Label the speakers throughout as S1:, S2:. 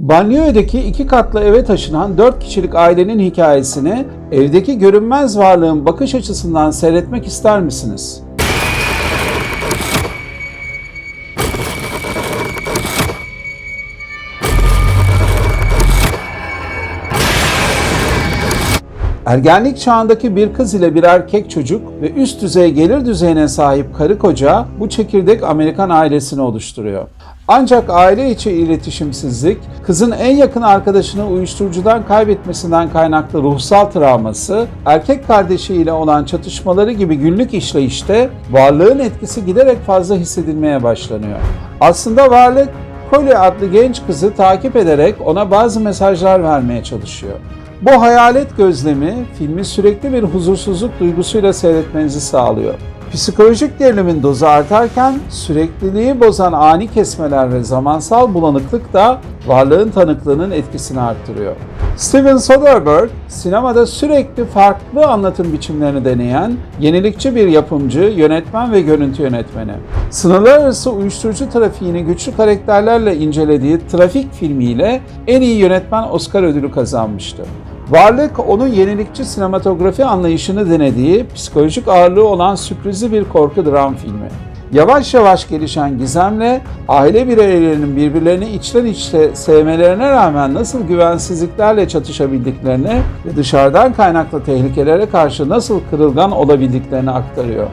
S1: Banliyö'deki iki katlı eve taşınan dört kişilik ailenin hikayesini evdeki görünmez varlığın bakış açısından seyretmek ister misiniz? Ergenlik çağındaki bir kız ile bir erkek çocuk ve üst düzey gelir düzeyine sahip karı koca bu çekirdek Amerikan ailesini oluşturuyor. Ancak aile içi iletişimsizlik, kızın en yakın arkadaşını uyuşturucudan kaybetmesinden kaynaklı ruhsal travması, erkek kardeşiyle olan çatışmaları gibi günlük işleyişte varlığın etkisi giderek fazla hissedilmeye başlanıyor. Aslında varlık Collie adlı genç kızı takip ederek ona bazı mesajlar vermeye çalışıyor. Bu hayalet gözlemi filmi sürekli bir huzursuzluk duygusuyla seyretmenizi sağlıyor. Psikolojik gerilimin dozu artarken sürekliliği bozan ani kesmeler ve zamansal bulanıklık da varlığın tanıklığının etkisini arttırıyor. Steven Soderbergh, sinemada sürekli farklı anlatım biçimlerini deneyen yenilikçi bir yapımcı, yönetmen ve görüntü yönetmeni. Sınırlar arası uyuşturucu trafiğini güçlü karakterlerle incelediği Trafik filmiyle en iyi yönetmen Oscar ödülü kazanmıştı. Varlık onun yenilikçi sinematografi anlayışını denediği, psikolojik ağırlığı olan sürprizli bir korku dram filmi. Yavaş yavaş gelişen gizemle aile bireylerinin birbirlerini içten içe sevmelerine rağmen nasıl güvensizliklerle çatışabildiklerini ve dışarıdan kaynaklı tehlikelere karşı nasıl kırılgan olabildiklerini aktarıyor.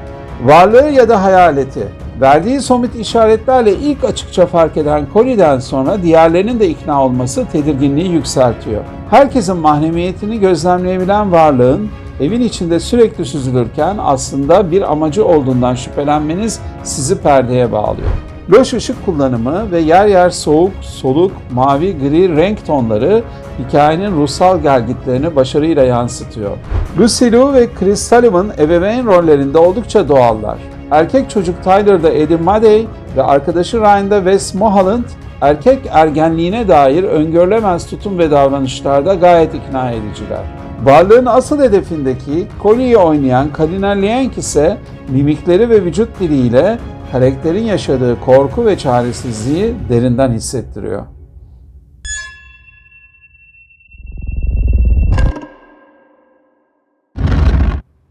S1: Varlığı ya da hayaleti, verdiği somut işaretlerle ilk açıkça fark eden Cory'den sonra diğerlerinin de ikna olması tedirginliği yükseltiyor. Herkesin mahremiyetini gözlemleyebilen varlığın evin içinde sürekli süzülürken aslında bir amacı olduğundan şüphelenmeniz sizi perdeye bağlıyor. Loş ışık kullanımı ve yer yer soğuk, soluk, mavi, gri renk tonları hikayenin ruhsal gelgitlerini başarıyla yansıtıyor. Lucy Liu ve Chris Sullivan ebeveyn rollerinde oldukça doğallar. Erkek çocuk Tyler'da Eddie Maddey ve arkadaşı Ryan'da Wes Mohaland erkek ergenliğine dair öngörülemez tutum ve davranışlarda gayet ikna ediciler. Varlığın asıl hedefindeki Collie'yi oynayan Kalina Lienk ise mimikleri ve vücut diliyle karakterin yaşadığı korku ve çaresizliği derinden hissettiriyor.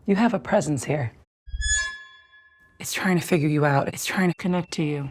S2: You have a presence here. It's trying to figure you out. It's trying to connect to you.